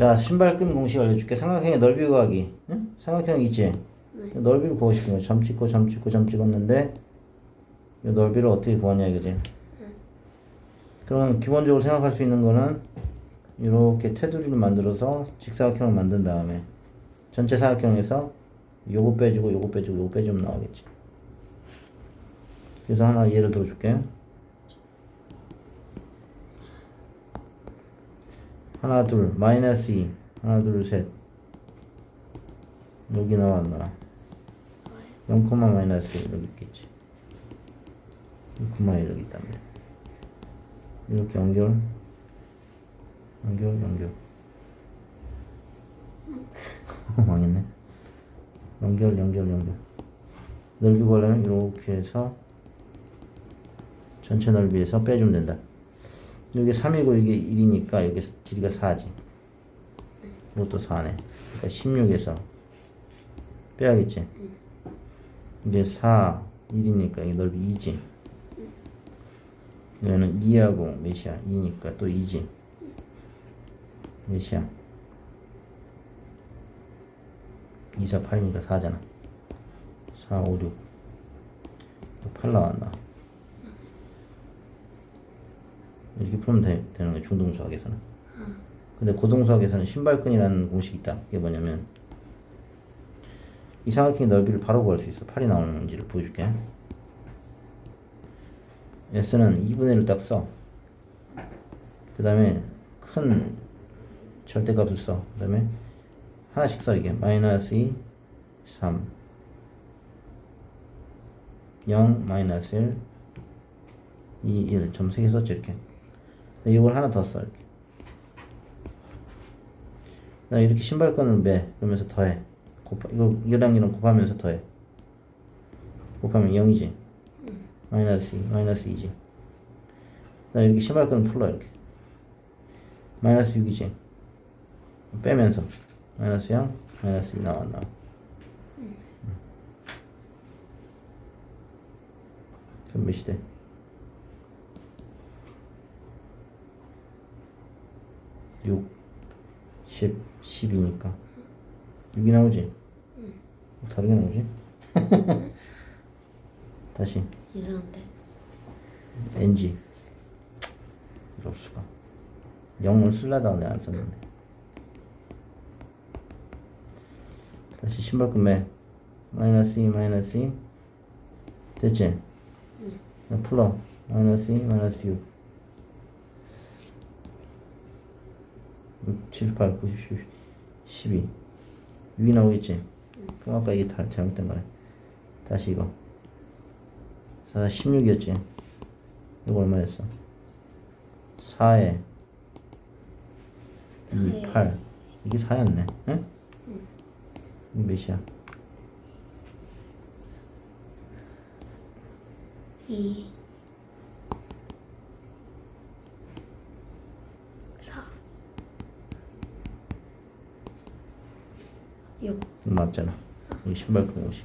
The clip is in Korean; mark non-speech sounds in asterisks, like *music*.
자, 신발 끈 공식 알려줄게. 삼각형의 넓이 구하기. 응? 삼각형 있지? 넓이를 구하고 싶은 거야. 점 찍고, 점 찍고, 점 찍었는데, 이 넓이를 어떻게 구하냐, 이거지? 그러면 기본적으로 생각할 수 있는 거는, 이렇게 테두리를 만들어서 직사각형을 만든 다음에, 전체 사각형에서 요거 빼주고, 요거 빼주고, 요거 빼주면 나오겠지. 그래서 하나 예를 들어줄게. 하나 둘 마이너스 2 하나 둘 셋. 여기 나왔나? 0, 마이너스 1 여기 있겠지. 0, 1 여기 말이야 이렇게 연결. 연결 연결. *laughs* 망했네. 연결 연결 연결. 넓이 구하려면 이렇게 해서 전체 넓이에서 빼주면 된다 여기 3이고 이게 1이니까 여기 길이가 4지. 이것도 4네. 그러니까 16에서 빼야겠지. 이제 4, 1이니까 이 넓이 2지. 여기는 2하고 몇이야? 2니까 또 2지. 몇이야? 2, 4, 8이니까 4잖아. 4, 5, 6. 8 나왔나? 이렇게 풀면 되, 되는 거예요 중등수학에서는 근데 고등수학에서는 신발끈이라는 공식이 있다. 그게 뭐냐면 이 삼각형의 넓이를 바로 구할 수 있어. 8이 나오는지를 보여줄게. S는 2분의 1을 딱 써 그 다음에 큰 절대값을 써 그 다음에 하나씩 써 이게. 마이너스 2 3 0 마이너스 1 2 1 점 3개 썼지 이렇게 이걸 하나 더 써, 이렇게. 나 이렇게 신발끈을 매, 그러면서 더해. 곱하, 이거, 이거랑 이랑 곱하면서 더해. 곱하면 0이지. 마이너스 2, 마이너스 2지. 나 이렇게 신발끈을 풀러, 이렇게. 마이너스 6이지. 빼면서. 마이너스 0, 마이너스 2 나와, 나와. 그럼 몇이 돼? 6, 10, 10이니까 6이 나오지? 다르게 나오지? *laughs* 다시 이상한데. NG 이럴 수가 0을 쓸라다가 내가 안 썼는데 다시 신발끈 매 마이너스 2 마이너스 2 됐지? 응. 풀어 마이너스 2 마이너스 6 7, 8, 9, 10, 12 6이 나오겠지? 그럼 아까 이게 다 잘못된 거네 다시 이거 4, 16이었지? 이거 얼마였어? 4에 2, 8 이게 4였네 응? 이게 몇이야? 2 4 6 맞잖아. 이 신발 끈 옷이.